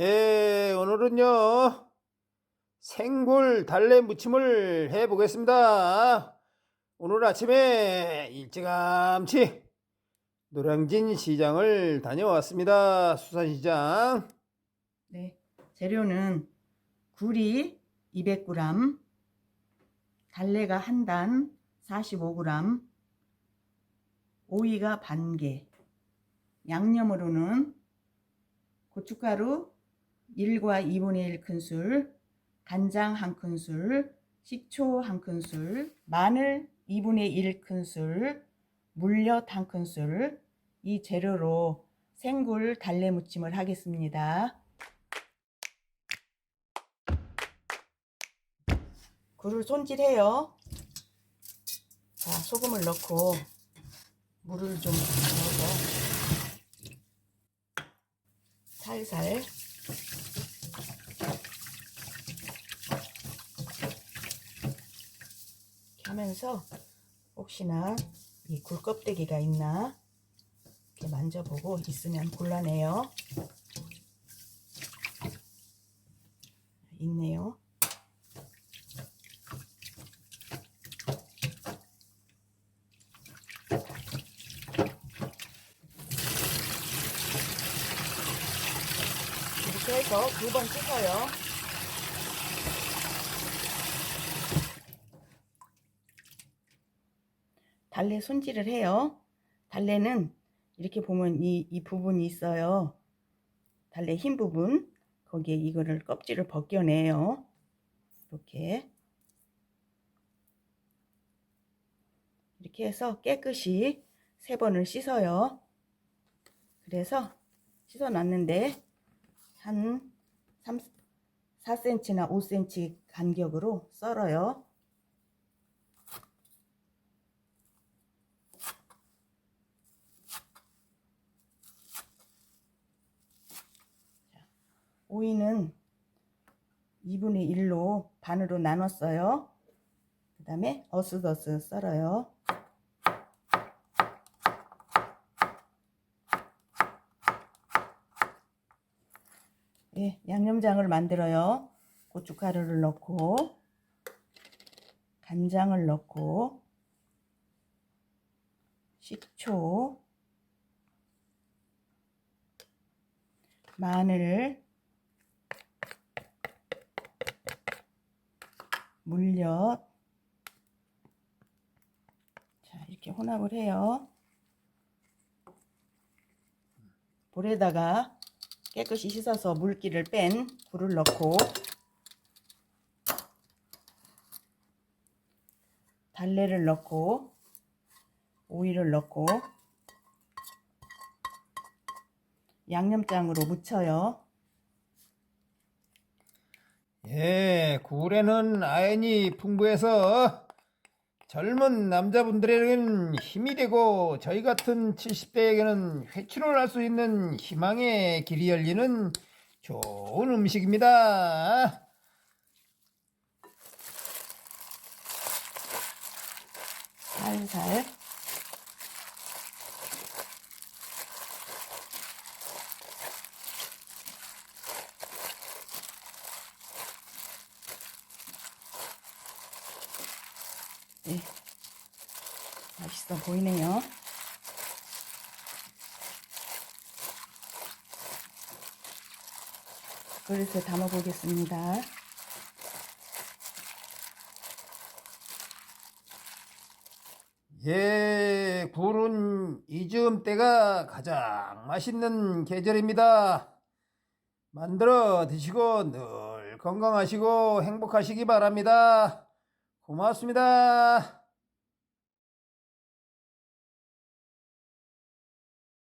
오늘은요 생굴 달래 무침을 해 보겠습니다. 오늘 아침에 일찌감치 노량진 시장을 다녀왔습니다. 수산시장. 네, 재료는 굴이 200g, 달래가 한 단 45g, 오이가 반 개, 양념으로는 고춧가루 1과 2분의 1 큰술, 간장 한 큰술, 식초 한 큰술, 마늘 2분의 1 큰술, 물엿 한 큰술, 이 재료로 생굴 달래 무침을 하겠습니다. 굴을 손질해요. 자, 소금을 넣고 물을 좀 넣어서 살살 하면서 혹시나 이 굴 껍데기가 있나 이렇게 만져보고 있으면 곤란해요. 이렇게 해서 두 번 씻어요. 달래 손질을 해요. 달래는 이렇게 보면 이, 이 부분이 있어요. 달래 흰 부분. 거기에 이거를 껍질을 벗겨내요. 이렇게. 이렇게 해서 깨끗이 세 번을 씻어요. 그래서 씻어놨는데 한 3, 4cm나 5cm 간격으로 썰어요. 자, 오이는 2분의 1로 반으로 나눴어요. 그 다음에 어슷어슷 썰어요. 예, 양념장을 만들어요. 고춧가루를 넣고 간장을 넣고 식초 마늘 물엿 자 이렇게 혼합을 해요. 볼에다가 깨끗이 씻어서 물기를 뺀 굴을 넣고 달래를 넣고 오이를 넣고 양념장으로 무쳐요. 예, 굴에는 아연이 풍부해서 젊은 남자분들에게는 힘이 되고 저희 같은 70대에게는 회춘을 할 수 있는 희망의 길이 열리는 좋은 음식입니다. 살살 네. 맛있어 보이네요. 그릇에 담아 보겠습니다. 예, 굴은 이즈음 때가 가장 맛있는 계절입니다. 만들어 드시고 늘 건강하시고 행복하시기 바랍니다. 고맙습니다.